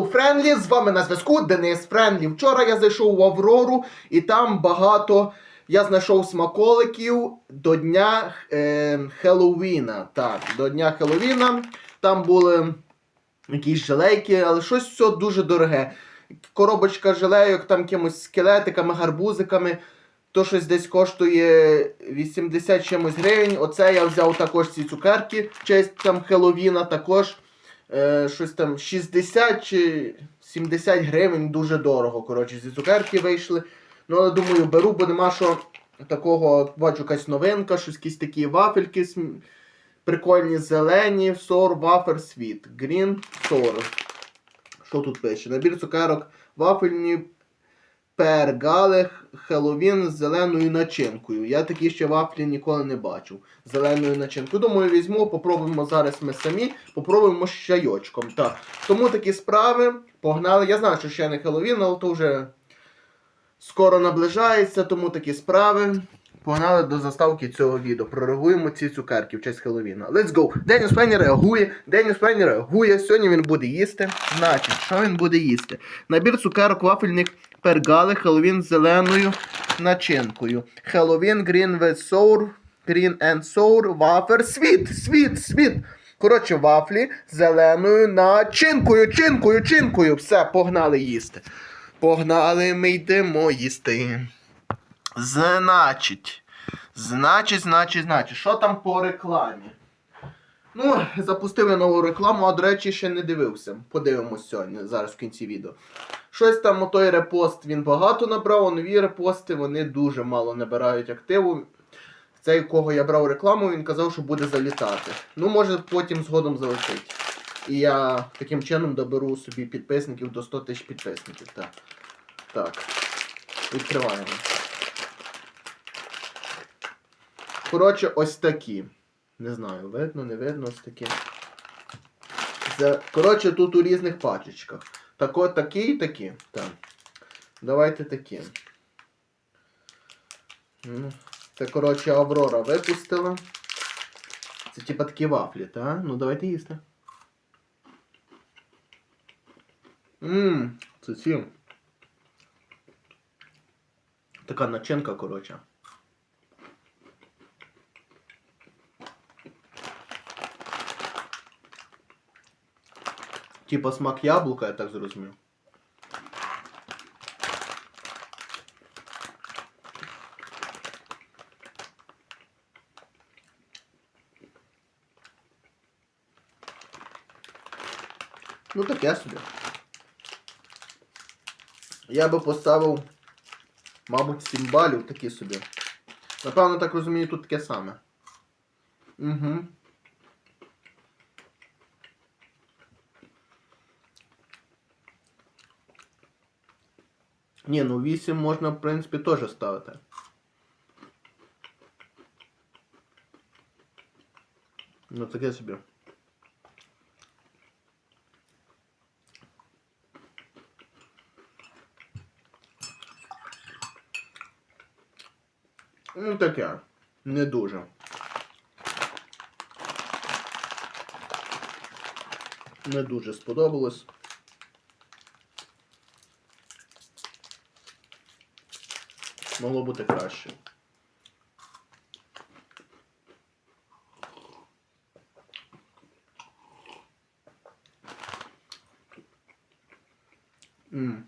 Hello Friendly, з вами на зв'язку Денис Френдлі. Вчора я зайшов в Аврору і там багато я знайшов смаколиків до дня е, Хеллоуіна. Так, до дня Хеллоуіна. Там були якісь желейки, але щось все дуже дороге. Коробочка желейок, там якимось скелетиками, гарбузиками. То щось десь коштує 80 чимось гривень. Оце я взяв також ці цукерки, в честь там Хеллоуіна також. Е, щось там 60 чи 70 гривень дуже дорого. Коротше, Зі цукерки вийшли. Ну, але думаю, беру, бо нема що такого, бачу, якась новинка, щось якісь такі вафельки прикольні, зелені, сор, вафер, світ. Грін, сор. Що тут пише? Набір цукерок вафельні пергали хеловін з зеленою начинкою. Я такі ще вафлі ніколи не бачив. Зеленою начинкою. Думаю, візьму, попробуємо зараз ми самі, попробуємо з чайочком. Так. Тому такі справи. Погнали. Я знаю, що ще не хеловін, але то вже скоро наближається, тому такі справи. Погнали до заставки цього відео. Прореагуємо ці цукерки в честь Хеллоуіна. Let's go! Деніс Пенні реагує, Деніс Пенні реагує. Сьогодні він буде їсти. Значить, що він буде їсти? Набір цукерок вафельних пергали Хеллоуін з зеленою начинкою. Хеллоуін Green with Sour, Green and Sour, Wafer, світ, світ, світ. Коротше, вафлі з зеленою начинкою, чинкою, чинкою. Все, погнали їсти. Погнали, ми йдемо їсти. Значить, значить, значить, значить, що там по рекламі? Ну, запустив я нову рекламу, а до речі, ще не дивився. Подивимось сьогодні, зараз в кінці відео. Щось там той репост він багато набрав, а нові репости вони дуже мало набирають активу. Цей, кого я брав рекламу, він казав, що буде залітати. Ну, може, потім згодом залетить. І я таким чином доберу собі підписників до 100 тисяч підписників. Так. Так. Відкриваємо. Коротше, ось такі. Не знаю, видно, не видно, ось такі. Коротше, тут у різних пачечках. Так от такі і такі. Так. Давайте такі. Ну, Це, коротше, Аврора випустила. Це типа такі вафлі, так? Ну давайте їсти. Ммм, це ці. Така начинка, коротше. Типа смак яблука, я так зрозумів. Ну таке собі. Я би поставив, мабуть, 7 балів такі собі. Напевно, так розумію, тут таке саме. Угу. Ні, ну 8 можна, в принципі, теж ставити. Ну таке собі. Ну таке. Не дуже. Не дуже сподобалось. Могло бути краще. М.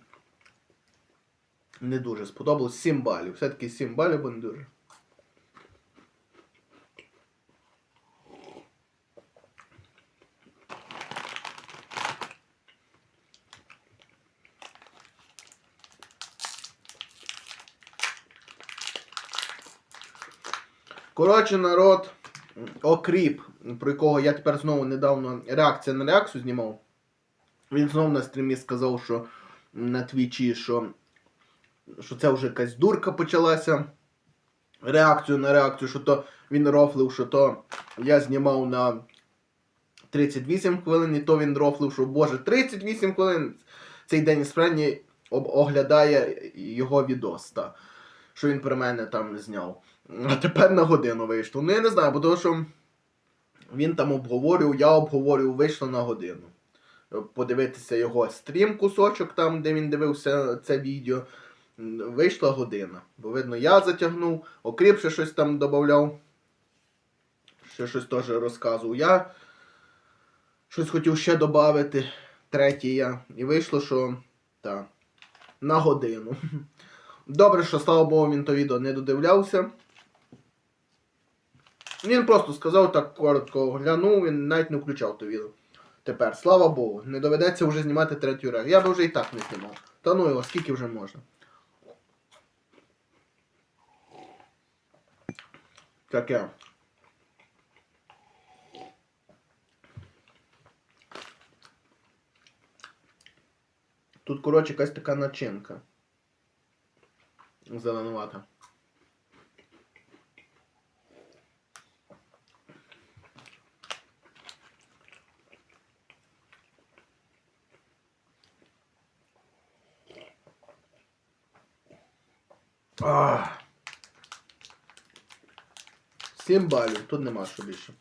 Не дуже сподобалось 7 балів. Все-таки 7 балів, бо не дуже. Коротше, народ, окріп, про якого я тепер знову недавно реакція на реакцію знімав. Він знову на стрімі сказав, що на твічі, що, що це вже якась дурка почалася. Реакцію на реакцію, що то він рофлив, що то я знімав на 38 хвилин, і то він рофлив, що боже, 38 хвилин цей день Френні оглядає його відос. Та, що він про мене там зняв. А тепер на годину вийшло. Ну я не знаю, бо тому що він там обговорював, я обговорював, вийшло на годину. подивитися його стрім кусочок, там, де він дивився це відео. Вийшла година. Бо видно, я затягнув, окріп ще щось там додавав. Ще щось теж розказував. Я щось хотів ще додати. Третє я. І вийшло, що так, на годину. Добре, що слава Богу, він то відео не додивлявся. Він просто сказав так коротко глянув, він навіть не включав то відео. Тепер, слава Богу, не доведеться вже знімати третю реакцію. Я би вже і так не знімав. Та ну його, скільки вже можна. Таке. Тут, коротше, якась така начинка. Зеленувата. Ах. Сім балів, тут нема що більше.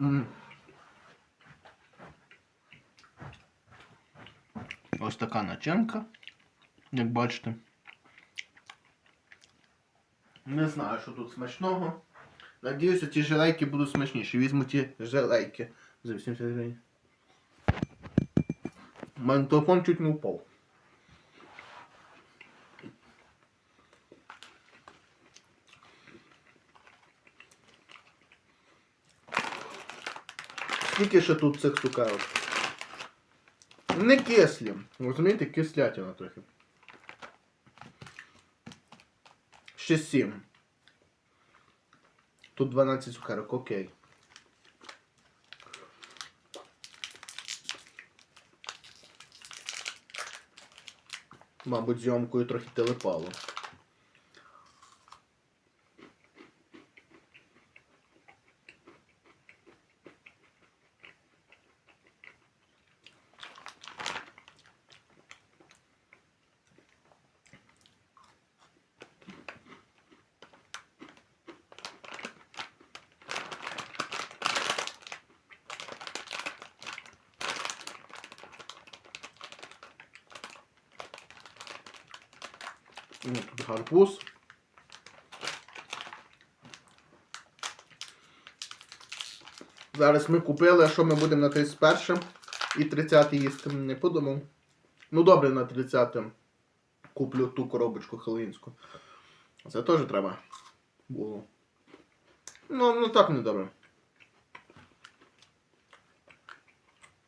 М. Ось така начинка, як бачите. Не знаю, що тут смачного. Надіюся, ті желейки будуть смачніші. Візьму ті желейки. За 80 гривень. Телефон чуть не упав. Скільки ще тут цих цукерок? Не кислі. Розумієте, кислятина трохи. Ще 7. Тут 12 цукерок, окей. Мабуть, зйомкою трохи телепало. Ну, Тут. Зараз ми купили, а що ми будемо на 31 і 30 їсти, не подумав. Ну добре, на 30 куплю ту коробочку хеллоїнську. Це теж треба було. Ну, ну так не добре.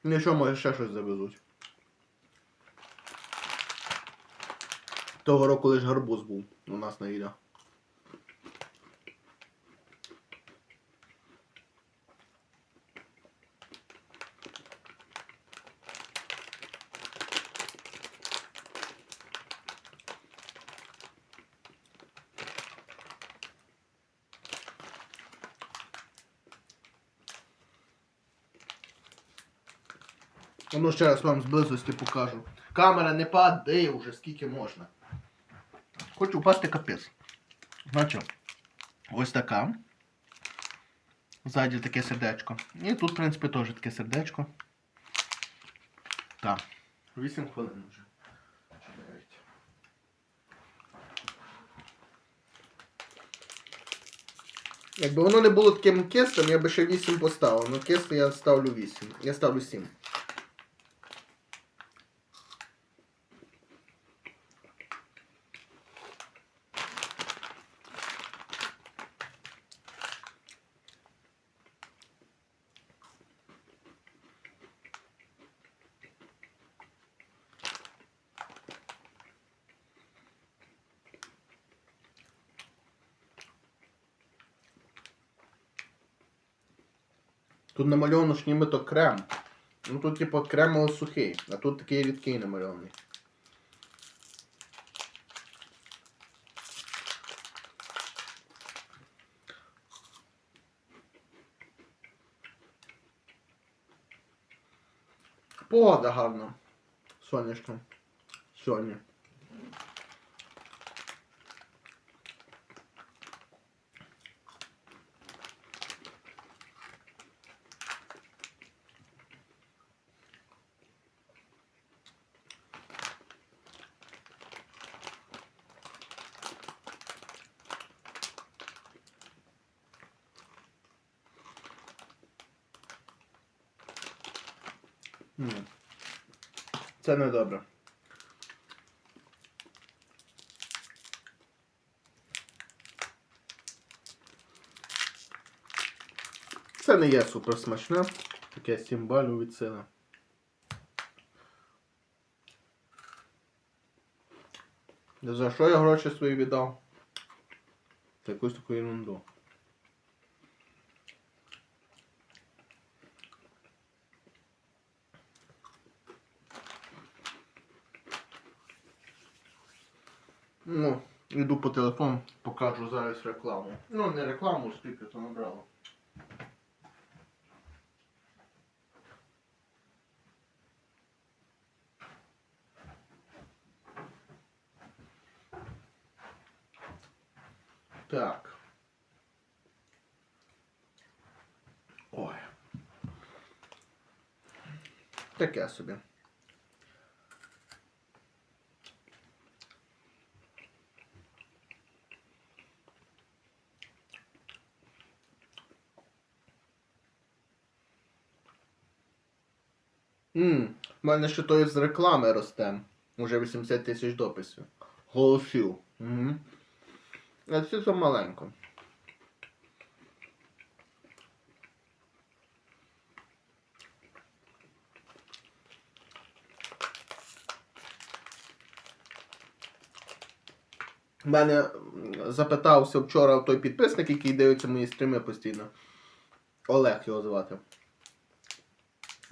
Нічого, може ще щось завезуть. Того року лише гарбуз був у нас на відео. Ну ще раз вам з близості покажу. Камера не падає вже скільки можна. Хочу впасти капець. Значить, ось така. Ззаді таке сердечко. І тут, в принципі, теж таке сердечко. Так. 8 хвилин вже. Якби воно не було таким кислим, я би ще 8 поставив. Ну кисле я ставлю 8. Я ставлю 7. Тут намальовано ж нібито крем. Ну тут типу кремово сухий, а тут такий рідкий намальований. Погода гарна. Сонячна. Сьогодні. Це не добре. Це не є супер смачне. Таке 7 балів від сили. За що я гроші свої віддав? За якусь таку ерунду. Йду по телефону, покажу зараз рекламу. Ну, не рекламу, скільки то набрало. Так. Ой. Таке собі. В мене ще той з реклами росте. Уже 80 тисяч дописів. Голосів. Угу. А це то маленько. У мене запитався вчора той підписник, який дивиться мої стріми постійно. Олег його звати.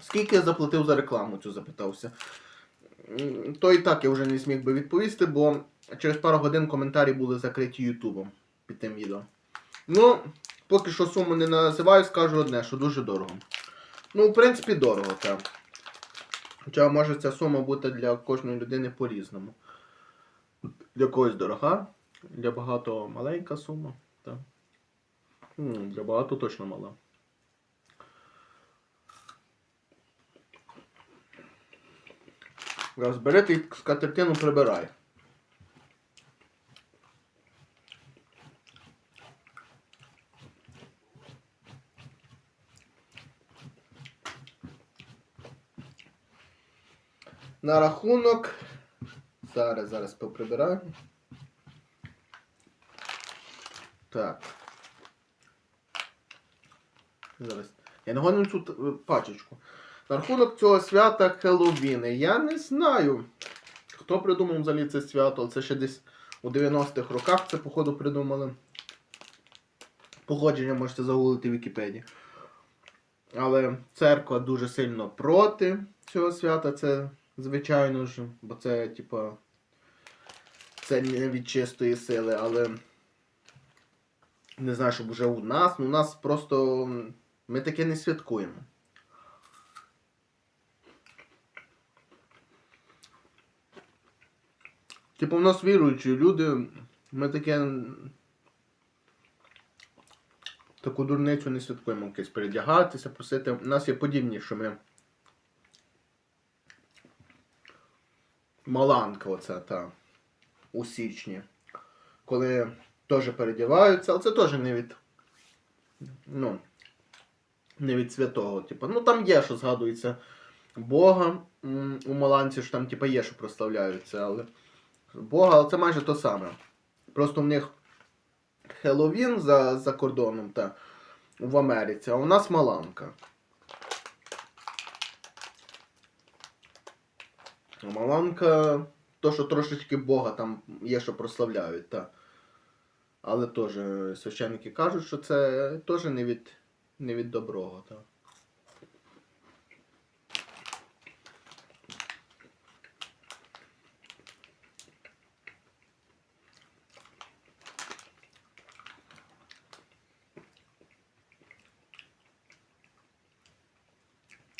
Скільки я заплатив за рекламу, цю запитався. То і так я вже не зміг би відповісти, бо через пару годин коментарі були закриті Ютубом під тим відео. Ну, поки що суму не називаю, скажу одне, що дуже дорого. Ну, в принципі, дорого, так. Хоча може ця сума бути для кожної людини по-різному. Для когось дорога, для багато маленька сума. Так. Для багато точно мала. Розбери ти скатертину прибирай. На рахунок. Зараз, зараз поприбираю. Так. Зараз. Я не гоню цю пачечку. На рахунок цього свята Хеллоуіни. Я не знаю, хто придумав взагалі це свято. Це ще десь у 90-х роках це, походу, придумали. Походження можете загуглити в Вікіпедії. Але церква дуже сильно проти цього свята, це звичайно ж, бо це, типа, це не від чистої сили, але не знаю, щоб вже у нас. Ну, у нас просто ми таке не святкуємо. Типу, в нас віруючі люди, ми таке. Таку дурницю не святкуємо якесь передягатися, просити. У нас є подібні, що ми. Маланка оця та у січні. Коли теж передіваються, але це теж не від. Ну, не від святого. Типу. Ну там є, що згадується Бога у Маланці, що там типу, є, що прославляються, але. Бога, але це майже то саме. Просто в них Хеллоуін за, за кордоном та в Америці, а у нас Маланка. А Маланка, то, що трошечки Бога там є, що прославляють, та. Але теж священники кажуть, що це теж не від, не від доброго. Та.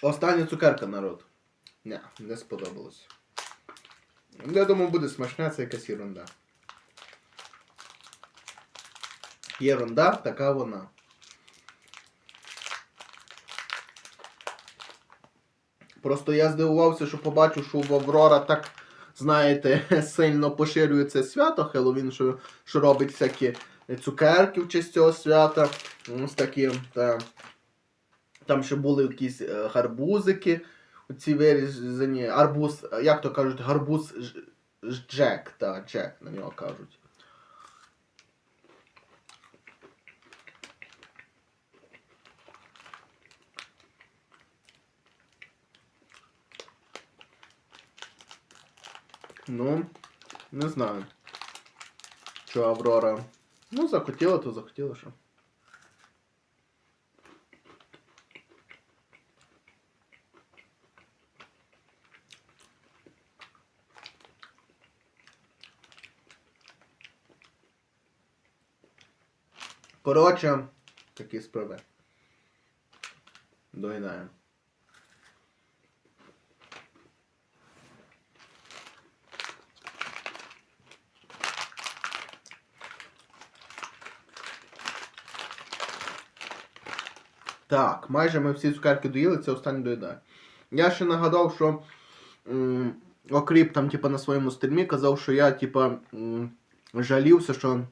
Остання цукерка, народ. Не, не сподобалось. Я думаю, буде смачна, це якась ерунда. Єрунда, така вона. Просто я здивувався, що побачив, що в Аврора так, знаєте, сильно поширюється свято Хеллоуін, що, що робить всякі цукерки в честь цього свята. Ось такі, та, там ще були якісь е, гарбузики ці вирізані арбуз, як то кажуть, гарбуз ж- Джек, так, Джек на нього кажуть. Ну, не знаю. Що Аврора. Ну, захотіла, то захотіла, що. Коротше, такі справи. Доїдаємо. Так, майже ми всі цукерки доїли, це останнє доїдає. Я ще нагадав, що Окріп там, типа, на своєму стрімі казав, що я, типа, жалівся, що,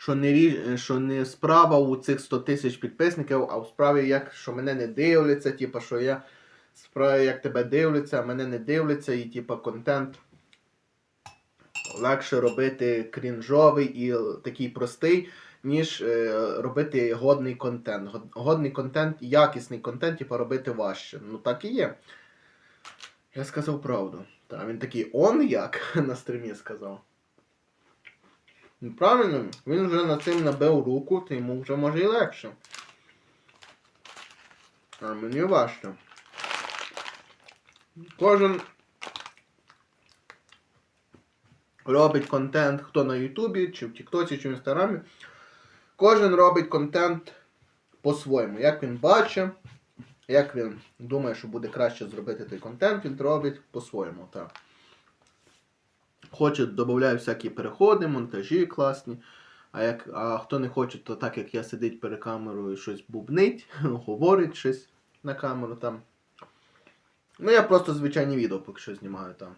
що, не, рі- що не справа у цих 100 тисяч підписників, а в справі, як, що мене не дивляться, типа, що я справі, як тебе дивляться, а мене не дивляться, і типа контент легше робити крінжовий і такий простий, ніж е, робити годний контент. Годний контент, якісний контент, типу, робити важче. Ну так і є. Я сказав правду. Та він такий он як на стрімі сказав. Ну, правильно, він вже над цим набив руку, то йому вже може і легше. А мені важче. Кожен робить контент, хто на Ютубі, чи в Тіктоці, чи в Інстаграмі. Кожен робить контент по-своєму. Як він бачить, як він думає, що буде краще зробити той контент, він робить по-своєму. Так. Хоче, додає всякі переходи, монтажі класні. А, як, а хто не хоче, то так як я сидить перед камерою і щось бубнить, говорить щось на камеру там. Ну, я просто звичайні відео поки що знімаю там.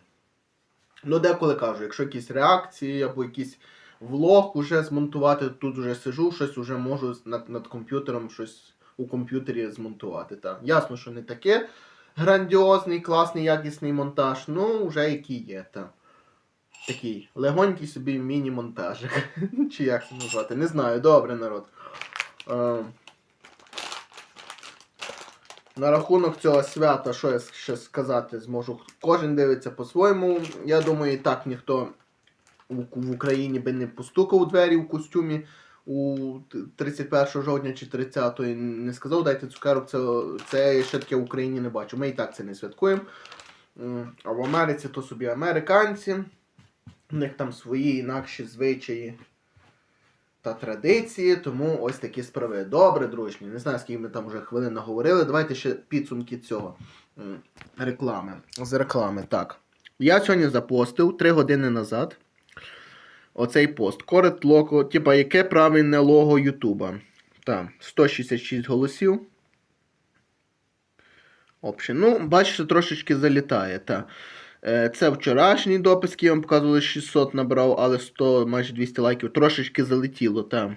Ну, деколи кажу, якщо якісь реакції або якийсь влог уже змонтувати, тут вже сижу, щось уже можу над, над комп'ютером щось у комп'ютері змонтувати. Так. Ясно, що не таке грандіозний, класний, якісний монтаж, ну вже який є. Так. Такий легонький собі міні-монтажик. Чи як це назвати? Не знаю, добре народ. Е, на рахунок цього свята, що я ще сказати зможу. Кожен дивиться по-своєму. Я думаю, і так ніхто в, Україні би не постукав у двері в костюмі у 31 жовтня чи 30 і не сказав, дайте цукерок, це, це я ще таке в Україні не бачу. Ми і так це не святкуємо. А в Америці то собі американці. У них там свої інакші звичаї та традиції, тому ось такі справи. Добре, дружні. Не знаю, скільки ми там вже хвилин наговорили. Давайте ще підсумки цього реклами. З реклами, так. Я сьогодні запостив 3 години назад. Оцей пост. Корет лого, типа, яке правильне лого Ютуба. Так, 166 голосів. Общі. Ну, бачите, трошечки залітає. Та. Е, Це вчорашній допис, який вам показували, 600 набрав, але 100, майже 200 лайків. Трошечки залетіло, так.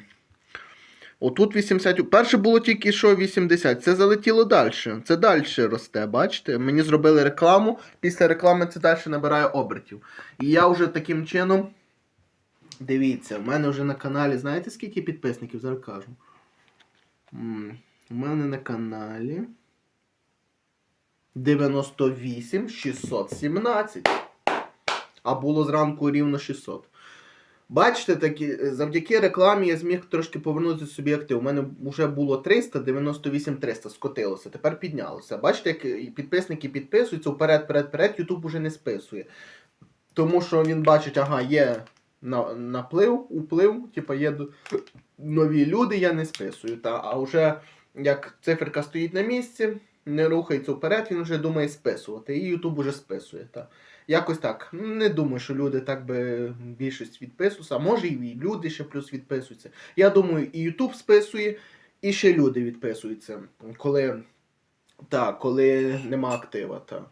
Отут 80. Перше було тільки що 80. Це залетіло далі. Це далі росте, бачите? Мені зробили рекламу. Після реклами це далі набирає обертів. І я вже таким чином. Дивіться, в мене вже на каналі, знаєте скільки підписників? Зараз кажу. У мене на каналі 98 617. А було зранку рівно 600. Бачите, такі, завдяки рекламі я зміг трошки повернути собі актив. У мене вже було 300, 98 300 скотилося, тепер піднялося. Бачите, як підписники підписуються вперед, вперед, вперед, Ютуб уже не списує. Тому що він бачить, ага, є на, наплив, уплив, типа є нові люди, я не списую. Та, а вже як циферка стоїть на місці, не рухається вперед, він вже думає списувати. І Ютуб уже списує. Та. Якось так. Не думаю, що люди так би більшість відписуються. А може і люди ще плюс відписуються. Я думаю, і Ютуб списує, і ще люди відписуються, коли, та, коли нема актива. Та.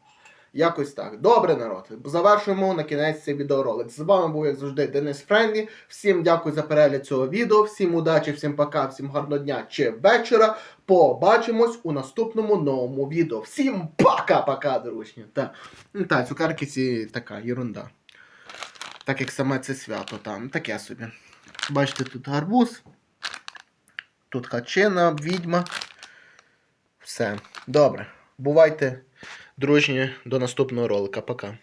Якось так. Добре, народ. Завершуємо на кінець цей відеоролик. З вами був, як завжди, Денис Френдлі. Всім дякую за перегляд цього відео. Всім удачі, всім пока, всім гарного дня чи вечора. Побачимось у наступному новому відео. Всім пока-пока, дружні. Та, ну, та цукерки ці така ерунда. Так як саме це свято, там, таке собі. Бачите, тут гарбуз, тут хачина, відьма. Все. Добре. Бувайте, дружні, до наступного ролика. Пока.